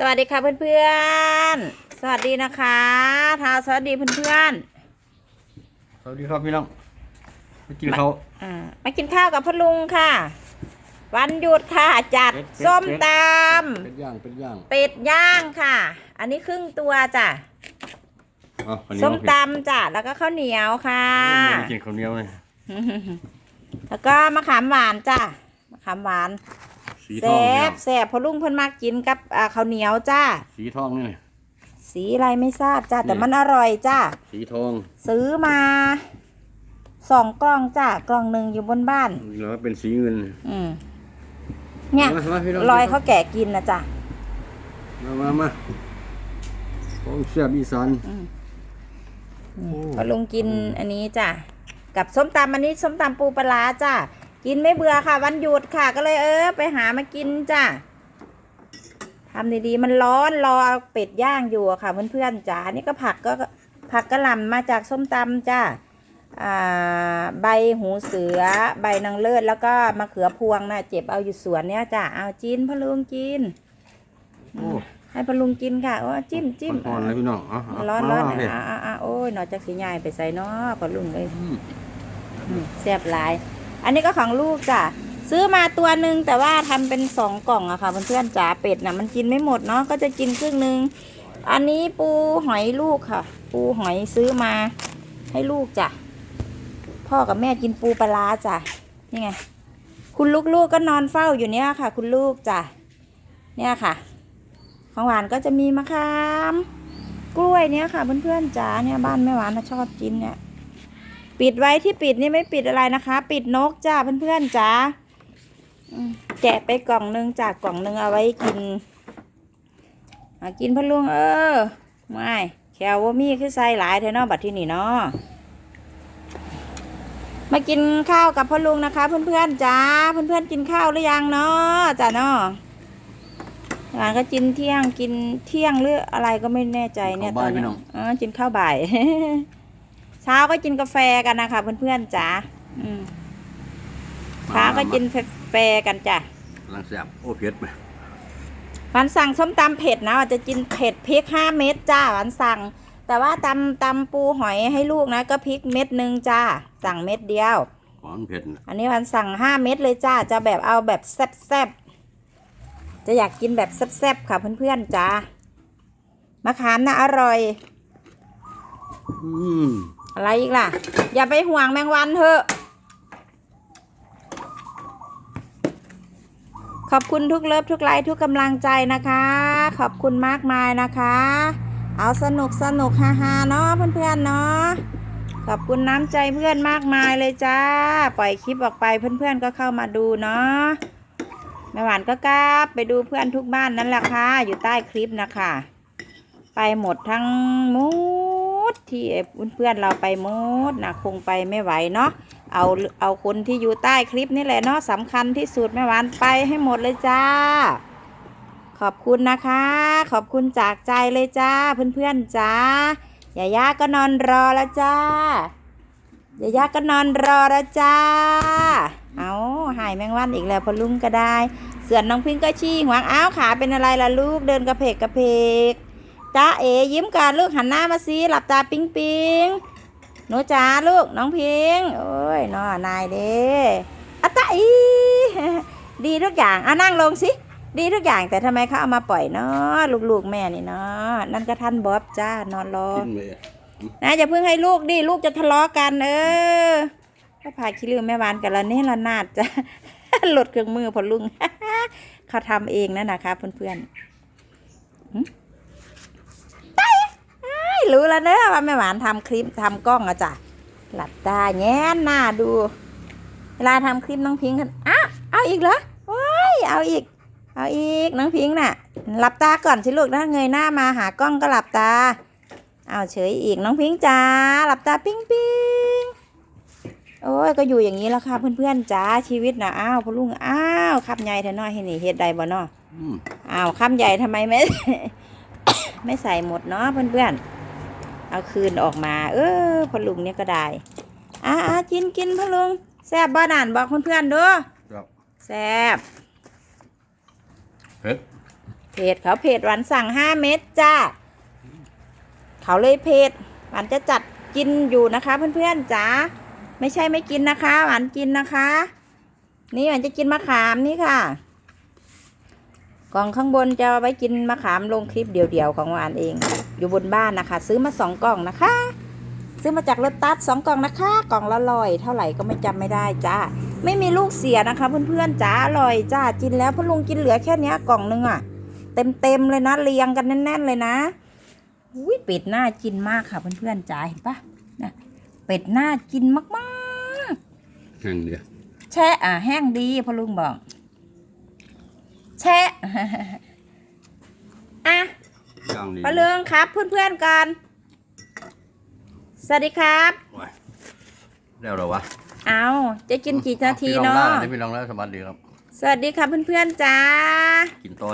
สวัสดีค่ะเพื่อนๆ สวัสดีนะคะทาวสวัสดีเพื่อนสวัสดีครับพี่น้องไปกินเขาว ๆอ่ามากินข้าวกับพ่อลุงค่ะ วันหยุดค่ะ จัดเป็ดเป็ด ส้มตเป็นย่างเป็นย่างำเป็ดย่างค่ะ อันนี้ครึ่งตัวจ้ะอ๋อข้าวเหนียวส้มตำจ้ะ แล้วก็ข้าวเหนียวค่ะไม่ได้กินข้าวเหนียวเลยแล้วก็มะขามหวานจ้ะ มะขามหวาน สีทแซ่องพี่น้บแซ่บพ่อลุงเพิ่นมากินกับอ่าข้าวเหนียวจ้า สีทองนี่ สีอะไรไม่ทราบจ้ะแต่นี่ มันอร่อยจ้าสีทองซื้อมาสองกล่องจ้ากล่องหนึ่งอยู่บนบ้าน แล้วเป็นสีเงินอืมเนี่ยมามาพี่น้องรอยเขาแก่กินนะจ้ะมามามาของแซ่บอีสานอืมโอ้ พอลุงกินอันนี้จ้ะกับส้มตำอันนี้ส้มตำปูปลาร้าจ้ะ กินไม่เบื่อค่ะ วันหยุดค่ะ ก็เลยเออ ไปหามากินจ้ะทำดีๆ มันร้อนรอเอาเป็ดย่างอยู่อะค่ะเพื่อนๆจ้ะนี่ก็ผักก็ผักกระหล่ำมาจากส้มตำจ้ะอ่าใบหูเสือ ใบนางเลิศแล้วก็มะเขือพวงนะเจ็บเอาอยู่สวนเนี้ยจ้ะเอาจินพะลุงกินโอ้ให้พะลุงกินค่ะโอ้จิ้มจิ้มร้อนๆเลยพี่น้องเาเาร้อนร้อนมามาพี่อ่าอ่าอ่าโอ้ยหนอจากสีใหญ่ไปใส่เนาะพอลุงเลยอืมอืมแซ่บหลาย อันนี้ก็ของลูกจ้ะซื้อมาตัวหนึ่งแต่ว่าทำเป็นสองกล่องอะค่ะเพื่อนๆจ๋าเป็ดน่ะมันกินไม่หมดเนาะก็จะกินครึ่งหนึ่งอันนี้ปูหอยลูกค่ะ ปูหอยซื้อมาให้ลูกจ้ะพ่อกับแม่กินปูปลาจ้ะนี่ไง คุณลูกๆกก็นอนเฝ้าอยู่เนี่ยค่ะ คุณลูกจ้ะเนี่ยค่ะ ของหวานก็จะมีมะขาม กล้วยเนี้ยค่ะเพื่อนๆจ๋าเนี่ยบ้านแม่หวานน่ะชอบกินเนี่ย ปิดไว้ที่ปิดนี่ไม่ปิดอะไรนะคะ ปิดนกจ้าเพื่อนๆจ๋าอืมแกะไปกล่องหนึงจากกล่องหนึงเอาไว้กินมากินพะลุงเออไม่แควว่ามีคือใส่หลายเทเนาะบัดที่นี่เนาะมากินข้าวกับพ่อลุงนะคะ เพื่อนๆจ๋าเพื่อนๆกินข้าวหรือยังเนาะจ้าเนาะหลานก็กินเที่ยงกินเที่ยงหรืออะไรก็ไม่แน่ใจเนี่ยตอนนี้เออกินข้าวบ่ายเช้าก็กินกาแฟกันนะคะเพื่อนๆจ๋าอืมเช้าก็กินกาแฟกันจ้ะกำลังแซ่บโอ้เผ็ดไหมวันสั่งส้มตำเผ็ดนะว่าจะกินเผ็ดพริกห้าเม็ดจ้าวันสั่ง แต่ว่าตำตำปูหอยให้ลูกนะก็พริกเม็ดหนึ่งจ้าสั่งเม็ดเดียวหวานเผ็ดน่ะอันนี้วันสั่งห้าเม็ดเลยจ้าจะแบบเอาแบบแซ่บๆจะอยากกินแบบแซ่บๆค่ะเพื่อนๆจ้ามะขามนะอร่อย อืม อะไรอีกล่ะ อย่าไปห่วงแมงวันเถอะ ขอบคุณทุกเลิฟทุกไลค์ทุกกำลังใจนะคะ ขอบคุณมากมายนะคะ เอาสนุกสนุกฮาฮาๆเนาะเพื่อนๆเนาะขอบคุณน้ำใจเพื่อนมากมายเลยจ้า ปล่อยคลิปออกไปเพื่อนๆก็เข้ามาดูเนาะแม่หวานก็กราบไปดูเพื่อนทุกบ้านนั่นแหละค่ะ อยู่ใต้คลิปนะคะ ไปหมดทั้งหม ดที่เพื่อนเราไปหมดนะคงไปไม่ไหวเนาะเอาเอาคนที่อยู่ใต้คลิปนี่แหละเนาะสำคัญที่สุดแม่หวานไปให้หมดเลยจ้า ขอบคุณนะคะ ขอบคุณจากใจเลยจ้าเพื่อนๆจ้ายาย่าก็นอนรอแล้วจ้ายาย่าก็นอนรอแล้วจ้า เอาหายแมงวันอีกแล้วพอลุงก็ได้ เสือนน้องพิงก็ชี้หวงอ้าวขาเป็นอะไรล่ะลูกเดินกระเพกกระเพก จ้าเอยิ้มกันลูกหันหน้ามาสิหลับตาปิ๊งปิงหนูจ๋าลูกน้องพิงโอ้ยน้อนายเด้อะตาอีดีทุกอย่างอะนั่งลงสิดีทุกอย่างแต่ทำไมเขาเอามาปล่อยเนาะลูกๆแม่นี่เนาะนั่นก็ท่านบ๊อบจ้านอนรอกินเลยนะอย่าเพิ่งให้ลูกดิลูกจะทะเลาะกันเออถ้าพาขี้ลืมแม่วานกันละนี่ละนาดจ้ะหลุดเครื่องมือพอลุงเขาทำเองนะนะคะเพื่อนๆหึตายอ้าย รู้แล้วเนอะว่าแม่หวานทำคลิปทำกล้องอะจ้ะหลับตาแง้มหน้าดู เวลาทำคลิปน้องพิงค์กันอ้าวเอาอีกเหรอว้ายเอาอีก เอาอีกน้องพิงค์น่ะ หลับตาก่อนสิลูกถ้าเงยหน้ามาหากล้องก็หลับตาเอาเฉยอีกน้องพิงค์จ้าหลับตาปิ้งปิ้งโอ้ยก็อยู่อย่างนี้แล้วค่ะเพื่อนๆจ้าชีวิตนะอ้าวพ่อลุงอ้าวคำใหญ่เถอะน้อยให้นี่เฮ็ดใดบ่เนาะอืมอ้าวคำใหญ่ทำไมไม่ไม่ใส่หมดเนาะเพื่อนๆ เอาคืนออกมา เออพ่อลุงเนี่ยก็ได้ อ่าอ่ากินกินพ่อลุงแซ่บบ่นานบอกเพื่อนๆเด้อครับแซ่บเผ็ดเพเพจเขาเพจหวานสั่งห้าเม็ดจ้าเขาเลยเพจหวานจะจัดกินอยู่นะคะ เพื่อนๆจ๋าไม่ใช่ไม่กินนะคะ หวานกินนะคะ นี่หวานจะกินมะขามนี่ค่ะ กล่องข้างบนจะเอาไว้กินมะขามลงคลิปเดียวๆของหวานเอง อยู่บนบ้านนะคะ ซื้อมาสองกล่องนะคะ ซื้อมาจากรถตัสสองกล่องนะคะ กล่องละร้อย เท่าไหร่ก็ไม่จำไม่ได้จ้าไม่มีลูกเสียนะคะ เพื่อนๆจ้าอร่อยจ้ากินแล้วพ่อลุงกินเหลือแค่เนี้ยกล่องนึงอะ่ะเต็มๆเลยนะเรียงกันแน่น ๆ เลยนะอุ้ยเป็ดน่ากินมากค่ะเพื่อนๆจ้าเห็นปะนะเป็ดน่ากินมากแห้งเดียวๆแช่อะแห้งดีพ่อลุงบอกแช่อะ ย่างดีปะเลืองครับ เพื่อนๆกันสวัสดีครับโอ้ยแล้วเหรอวะ เอาจะกินกี่นาทีพี่ลองเนาะล่ได้พี่ลองแล้วสวัสดีครับ สวัสดีค่ะเพื่อนๆจ้า กินต่อ